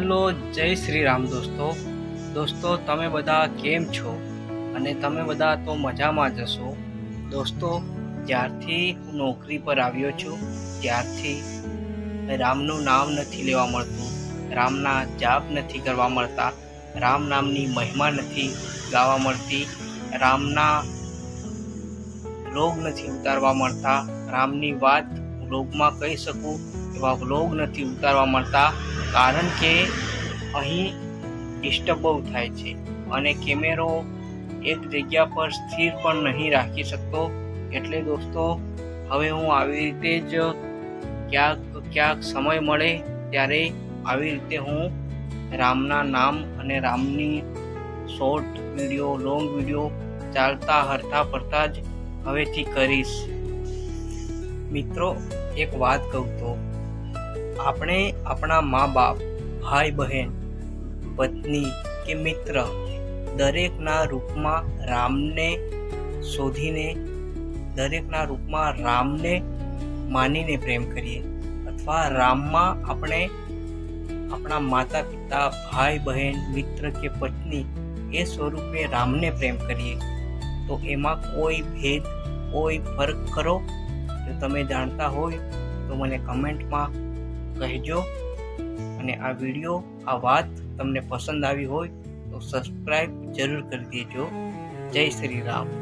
Hello, જય શ્રી રામ દોસ્તો. દોસ્તો, તમે બધા કેમ છો? અને તમે બધા તો મજામાં જ હશો. દોસ્તો, જ્યારથી હું નોકરી પર આવ્યો છું, ત્યારથી રામનું નામ નથી લેવા મળતું, રામના જાપ નથી કરવા મળતા, રામ નામની મહિમા નથી ગાવા મળતી, રામના રોગ નથી ઉતારવા મળતા, રામની વાત રોગમાં કહી શકું? એવા નથી ઉતારવા મળતા, કારણ કે અહીં ડિસ્ટર્બ બહુ થાય છે અને કેમેરો એક જગ્યા પર સ્થિર પણ નહીં રાખી શકતો. એટલે દોસ્તો, હવે હું આવી રીતે જ ક્યાંક ક્યાંક સમય મળે ત્યારે આવી રીતે હું રામના નામ અને રામની શોર્ટ વીડિયો, લોંગ વીડિયો ચાલતા, હરતા, ફરતા જ હવેથી કરીશ. મિત્રો, એક વાત કહું તો આપણે આપણા મા બાપ ભાઈ બહેન પત્ની કે મિત્ર દરેકના રૂપમાં રામને શોધીને, દરેકના રૂપમાં રામને માનીને પ્રેમ કરીએ અથવા રામમાં આપણે આપણા માતા પિતા ભાઈ બહેન મિત્ર કે પત્ની એ સ્વરૂપે રામને પ્રેમ કરીએ. તો એમાં કોઈ ભેદ, કોઈ ફરક કરો જો તમે જાણતા હોય તો મને કમેન્ટમાં કહેજો અને આ વીડિયો, આ વાત તમને પસંદ આવી હોય તો સબસ્ક્રાઈબ જરૂર કરી દેજો. જય શ્રી રામ.